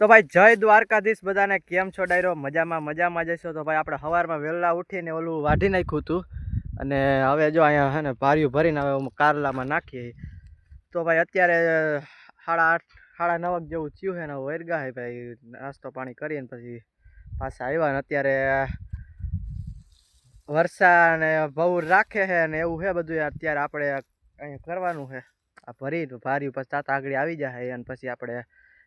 તો ભાઈ, જય દ્વારકાધીશ બધાને. કેમ છો ડાયરો? મજામાં મજામાં જશો તો ભાઈ, આપણે સવારમાં વહેલા ઉઠીને ઓલું વાઢી નાખ્યું હતું. અને હવે જો અહીંયા હે ને ભાર્યું ભરીને હવે કારલામાં નાખીએ. તો ભાઈ, અત્યારે સાડા આઠ, સાડા નવક જેવું થયું છે ને વરગા હે ભાઈ. નાસ્તો પાણી કરીને પછી પાછા આવ્યા ને અત્યારે વરસા ને બહુ રાખે છે ને એવું છે બધું અત્યારે આપણે અહીંયા કરવાનું છે આ ભરી ભાર્યું પછી તાતા આગળ આવી જાય અને પછી આપણે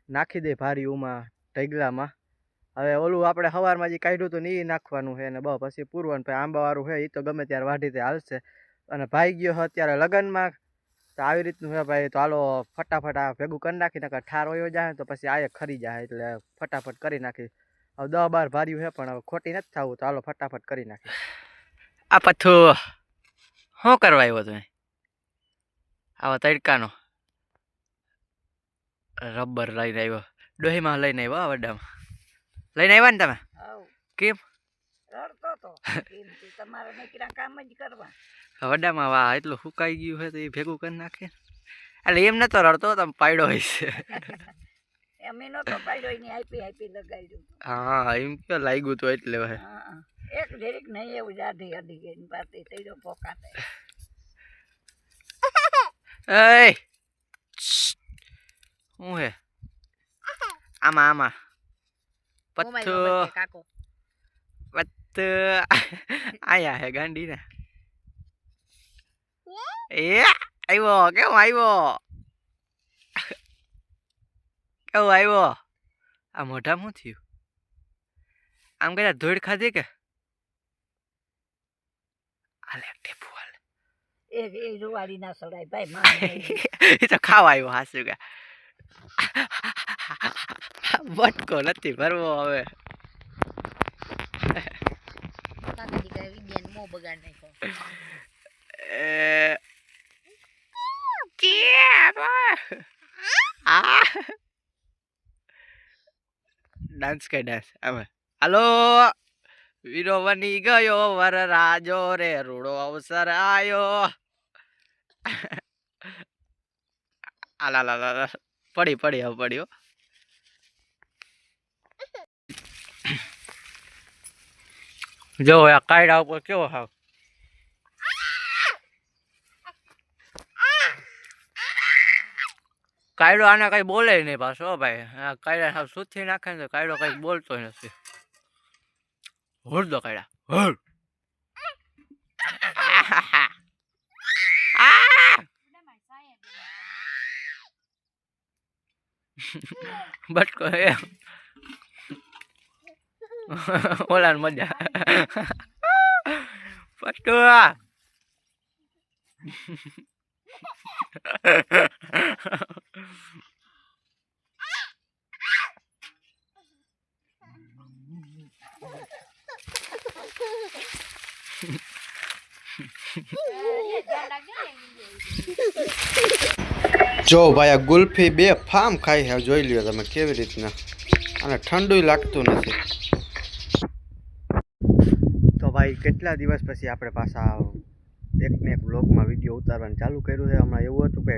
નાખી દે ભારી ઉમાં ઢગલામાં. હવે ઓલું આપણે સવારમાં જે કાઢ્યું હતું ને એ નાખવાનું છે ને બસ, પછી પૂરવાનું. પછી આંબાવાળું છે એ તો ગમે ત્યારે વાઢી તે હાલશે. અને ભાઈ ગયો અત્યારે લગ્નમાં. તો આવી રીતનું છે ભાઈ, તો હાલો ફટાફટ આ ભેગું કરી નાખી નાખે ઠાર હોય જાય તો પછી આયે ખરી જાય એટલે ફટાફટ કરી નાખી. હવે દહ બાર ભાર્યું છે, પણ હવે ખોટી નથી થવું, તો હાલો ફટાફટ કરી નાખી. આ પથ્થું શું કરવા આવ્યો તમે? આવા તડકાનો. રબર લઈને આવ્યો. ડોહીમાં લઈને આવ્યો વડામાં. લઈને આવ્યા ને તમે? આવ. કેમ? રડતો તો. કેમ કે તમારે કામ જ કરવા. વડામાં વાહ એટલું સુકાઈ ગયું તો એ ભેગું કરી નાખે. એટલે એમ નતો રડતો તમે પાડ્યો હશે. હા એમ કયો લાગ્યું તો એટલે હવે. હા એક જરીક નહીં એવું જાડી અડી ગઈ પાછી તૈયો પોકાતે. એય! શું હે? આમાં આમાં. પથ્થુ. પત્તુ આયા હે ગાંડી ને એ આવ્યો કેમ આવ્યો કેવું આવ્યો આ મોઢા શું થયું? આમ કદાચ ધોળ ખાધી કે? હાલે ટેપુ હાલે. એ એ રૂવાડી ના સડાય ભાઈ એ તો ખાવા આવ્યો હાસુ કે. બટકો નથી ભરવો હવે. ડાન્સ કઈ ડાન્સ હવે હાલો. વીરો બની ગયો વર રાજો રે રૂડો અવસર આવ્યો આલા લા. પડી પડી હવે પડ્યો. જો આ કાયડા ઉપર કેવો હાવ? કાયડો આને કઈ બોલે નહીં પાછો ભાઈ. આ કાયડા સાવ સુથી નાખે ને તો કાયડો કઈ બોલતો નથી. હોડ દો કાયડા. હોડ બટકો એ ઓલા મજા બટકો જો ભાઈ, આ ગુલ્ફી બે ફામ ખાઈ હે જોઈ લ્યો તમે કેવી રીતના. અને ઠંડુ લાગતું નથી. તો ભાઈ, કેટલા દિવસ પછી આપણે પાછા એક ને એક બ્લોગમાં વીડિયો ઉતારવાનું ચાલુ કર્યું છે. હમણાં એવું હતું કે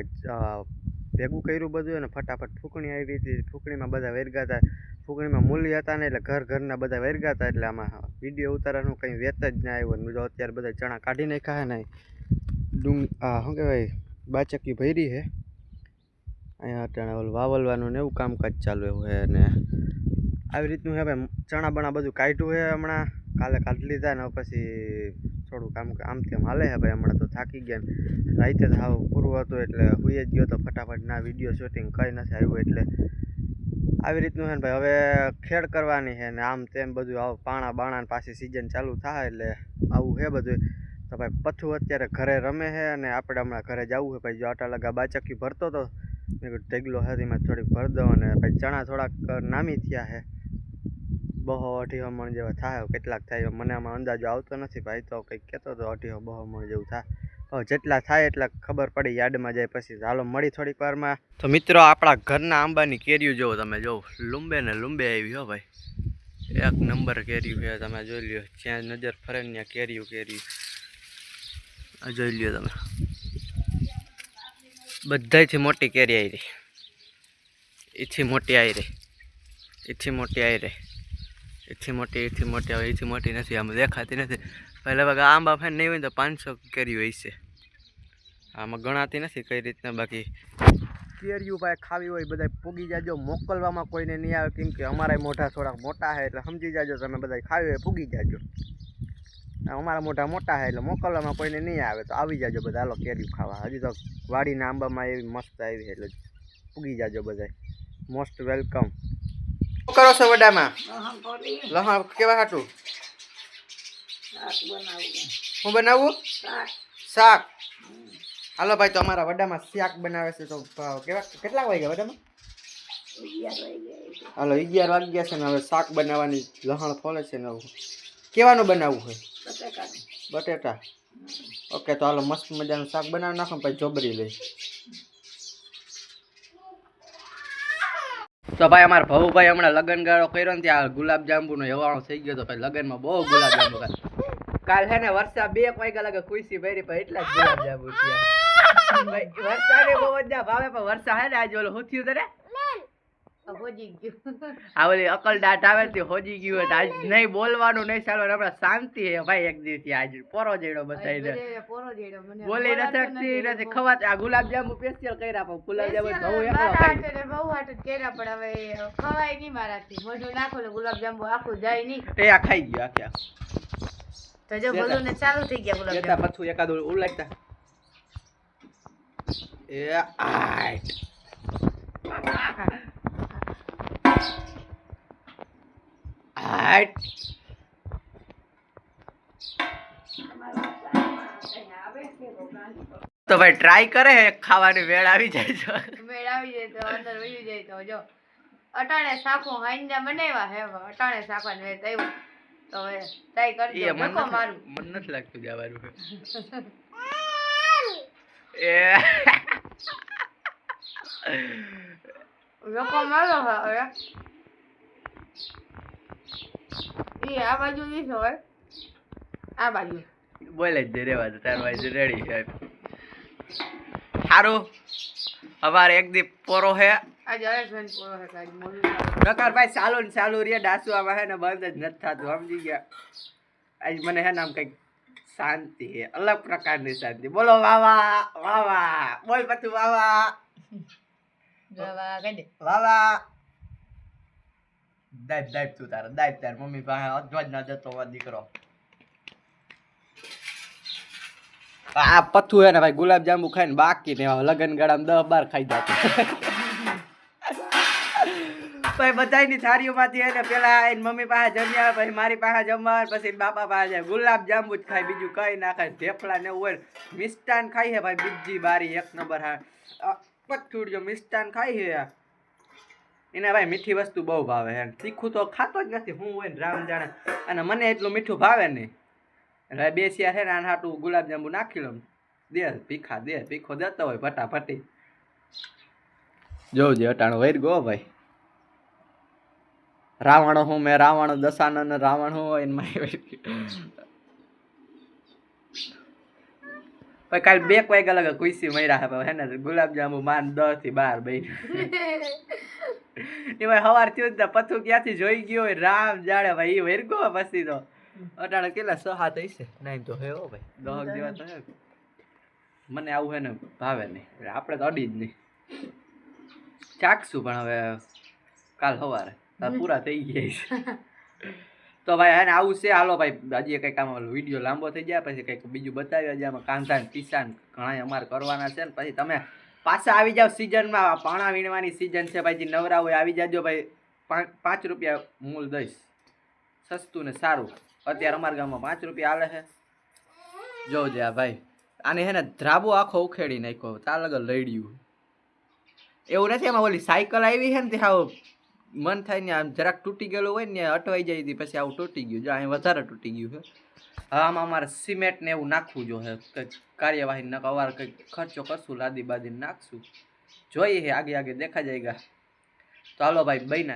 ભેગું કર્યું બધું અને ફટાફટ ફૂંકણી આવી હતી. ફૂંકણીમાં બધા વેરગા હતા. ફૂંકણીમાં મૂલ્ય હતા ને એટલે ઘર ઘરના બધા વેરગા હતા એટલે આમાં વીડિયો ઉતારવાનું કંઈ વેત જ ના આવ્યું. જો અત્યારે બધા ચણા કાઢી નાખ્યા ને, ડુંગ, આ શું કહેવાય, બાચકી ભરી છે. અહીંયા અત્યારે ઓલું વાવલવાનું ને એવું કામકાજ ચાલુ એવું છે અને આવી રીતનું છે. ભાઈ ચણા બણા બધું કાઢ્યું છે હમણાં. કાલે કાઢી લીધા ને હવે પછી થોડું કામ આમ હાલે છે ભાઈ, હમણાં તો થાકી ગયા રાતે તો હાવ પૂરું હતું એટલે હુઈ જ ગયો તો ફટાફટ ના વીડિયો શૂટિંગ કંઈ નથી આવ્યું એટલે આવી રીતનું છે ને ભાઈ. હવે ખેડ કરવાની છે ને આમ તેમ બધું આવું પાણા બાણા પાછી સિઝન ચાલુ થાય એટલે આવું છે બધું. તો ભાઈ, પથ્થું અત્યારે ઘરે રમે છે અને આપણે હમણાં ઘરે જવું છે ભાઈ. જો આટા લગા બાચકી ભરતો હતો મેં કીધું ઢગલો હતી થોડીક ભર દો અને ભાઈ ચણા થોડાક નામી થયા છે બહો અઢીસો મણ જેવા થાય કેટલાક થાય મને આમાં અંદાજો આવતો નથી ભાઈ, તો કંઈક કહેતો હતો અઢીસો, બહો મણ જેવું થાય. હવે જેટલા થાય એટલા ખબર પડી યાર્ડમાં જાય પછી. હાલો, મળી થોડીક વારમાં. તો મિત્રો, આપણા ઘરના આંબાની કેરીઓ જોવો તમે, જો લુંબે ને લુંબે આવી, હો ભાઈ. એક નંબર કેરીઓ છે, તમે જોઈ લ્યો, જ્યાં નજર ફરે ને ત્યાં કેરીઓ કેરીઓ. આ જોઈ લ્યો તમે. બધાયથી મોટી કેરી આવી રહી. એથી મોટી આવી રહી. એથી મોટી આવી રહી. એથી મોટી એથી મોટી, હવે એથી મોટી નથી, આમ દેખાતી નથી. પહેલાં લગભગ આંબા ફેન નહીં હોય તો પાંચસો કેરી હોય છે આમાં ગણાતી નથી કઈ રીતના બાકી. કેરીઓ ભાઈ ખાવી હોય બધા પૂગી જાજો, મોકલવામાં કોઈને નહીં આવે, કેમ કે અમારા મોઢા થોડાક મોટા છે એટલે સમજી જાજો તમે બધા ખાવી હોય, પૂગી જાજો. અમારા મોઢા મોટા છે એટલે મોકલવામાં કોઈને નહીં આવે, તો આવી જાજો બધા, હાલો કેરીઓ ખાવા. હજી તો વાડીના આંબામાં એવી મસ્ત આવી એટલે પૂગી જાજો બધા મોસ્ટ વેલકમ. શું કરો છો વડામાં? લહણ કેવા હાટું? હું બનાવું? શાક. હાલો ભાઈ તો અમારા વડામાં શાક બનાવે છે તો કેવા કેટલા વાગ્યા વડામાં. હાલો અગિયાર વાગ્યા છે ને હવે શાક બનાવવાની લહણ ફોલે છે ને કેવાનું બનાવવું હોય? બટેટા. ઓકે તો હાલો મસ્ત મજાનું શાક બનાવી નાખો ભાઈ પછી જોબરી લઈ તો ભાઈ અમારા ભવુભાઈ હમણાં લગન ગાળો કર્યો ને ત્યાં ગુલાબ જાંબુનો હવાણો થઈ ગયો તો ભાઈ લગનમાં બહુ ગુલાબ જાંબુ કાલ હે ને વર્ષા બે વાગ્યા લાગે ખુશી ભરી પણ એટલા જ ગુલાબ જાંબુ થયા. ભાઈ વર્ષાને બહુ ભાવે પણ વર્ષા હે ને આજે ઓલો હું થયું તને? આ બધી અકલ દાટ આવે તે હોજી ગયું હોય આજ નહીં બોલવાનું નહીં ચાલવાનું. આપડે શાંતિ હે ભાઈ એક દિવસ આજ. પોરો જેડો બતાવીને બોલી નથી શકતી નથી ખવા આ ગુલાબ જાંબુ સ્પેશિયલ કર્યા પણ ગુલાબ જાંબુ બહુ એકલો ખાઈ એ આ ખાઈ ગયો આખે આખું. લેતા પથ્થું એકાદ ઉલાડતા એ આય. આય તો ભાઈ ટ્રાય કરે ખાવાની વેળ આવી જાય છે મેળાવી જાય તો અંદર વહી જાય તો જો. અટાણે સાખો હાંજા બનાવ્યા હે અટાણે સાખો ને આવ્યું તો હવે ટ્રાય કરજો. મને મારું. મન નથી લાગતું જવાનું એ. લોકો મારો હવે. એ આ બાજુ વીસ હોય. આ બાજુ. બોલે જ દે રેવા દે તાર બાજુ રેડી સાહેબ સારું અમારે એક દી પોરો હે. આજે હરેશભાઈ પૂરો છે કાંઈ મોડું થાય. નકર ભાઈ ચાલુ ને ચાલુ રે ડાસુ આમાં હે ને બંધ જ નથી થતું સમજી ગયા. આજ મને હે ને આમ કંઈક શાંતિ હે અલગ પ્રકારની શાંતિ. બોલો વાવા વાવા. બોલ પતું વાવા. વાવા વાવા. દાઈપ દાઈપ તું તારે દાઈપ તાર મમ્મી પાસે અધવાજ ના જતો હોવા દીકરો આ પથ્થું હે ને ભાઈ ગુલાબ જાંબુ ખાઈને બાકી ને લગન ગાળામાં દસ બાર ખાઈ જતો ભાઈ બધાની થાળીઓમાંથી હે ને પેલા આઈને મમ્મી પાસે જમ્યા પછી મારી પાસે જમવા પછી બાપા પાસે જાય ગુલાબ જાંબુ જ ખાય બીજું કઈ ના ખાય ઢેફળા ને હોય. મિષ્ટાન ખાય છે ભાઈ બીજી બારી એક નંબર હા પથ્થું જો મિષ્ટાન ખાય છે એને ભાઈ મીઠી વસ્તુ બહુ ભાવે છે તીખું તો ખાતો જ નથી, હું હોય ને રામ જાણે. અને મને એટલું મીઠું ભાવે નહીં. એટલે બે શિયાર છે ને આને હાટું ગુલાબજાંબુ નાખી લઉં. દે ભીખા દે ભીખો દેતો હોય ફટાફટી. જોજે, અટાણું વૈર ગો ભાઈ. રાવણ હું મેં, રાવણ દશાનન, રાવણ હું હોય ભાઈ કાલ બે કોઈક અલગ કુસી મર્યા હે ને ગુલાબજાંબુ માન દસથી બાર બઈ એમાં હવાર થયું ને ક્યાંથી જોઈ ગયો હોય રામ જાણે ભાઈ એ વેરગો પછી તો. અટાણે કેટલા સો હાથ હશે નહીં તો હે ભાઈ. દોહક દિવસ તો હે. મને આવું હે ને ભાવે નહીં. આપણે તો અડી જ નહીં. ચાખશું પણ હવે કાલ સવારે પૂરા થઈ ગયા છે. તો ભાઈ હે ને આવું છે. હાલો ભાઈ હજી કંઈક આમાં વીડિયો લાંબો થઈ જાય પછી કંઈક બીજું બતાવ્યા જે આમાં કાંધા ને કિસાન ઘણા અમારે કરવાના છે ને પછી તમે પાછા આવી જાવ સિઝનમાં પાણા વીણવાની સિઝન છે ભાઈ નવરા હોય આવી જાજો ભાઈ. પાંચ રૂપિયા મૂલ દઈશ. સસ્તું ને સારું. અત્યારે અમારા ગામમાં પાંચ રૂપિયા હાલે છે. જોજે આ ભાઈ. આને હે ને ધ્રાબો આખો ઉખેડી નાખ્યો. તાર લગર લડ્યું એવું નથી એમાં ઓલી સાયકલ આવી છે ને તે આવું મન થાય ને આમ જરાક તૂટી ગયેલું હોય ને અટવાઈ જાય તી, પછી આવું તૂટી ગયું. જો અહીં વધારે તૂટી ગયું છે. હવે આમાં અમારે સિમેન્ટ ને એવું નાખવું જોઈએ. કંઈક કાર્યવાહી ન અવાર કંઈક ખર્ચો કરશું, લાદી બાદી નાખશું. જોઈએ હે, આગે આગે દેખા જાય તો હાલો ભાઈ બૈના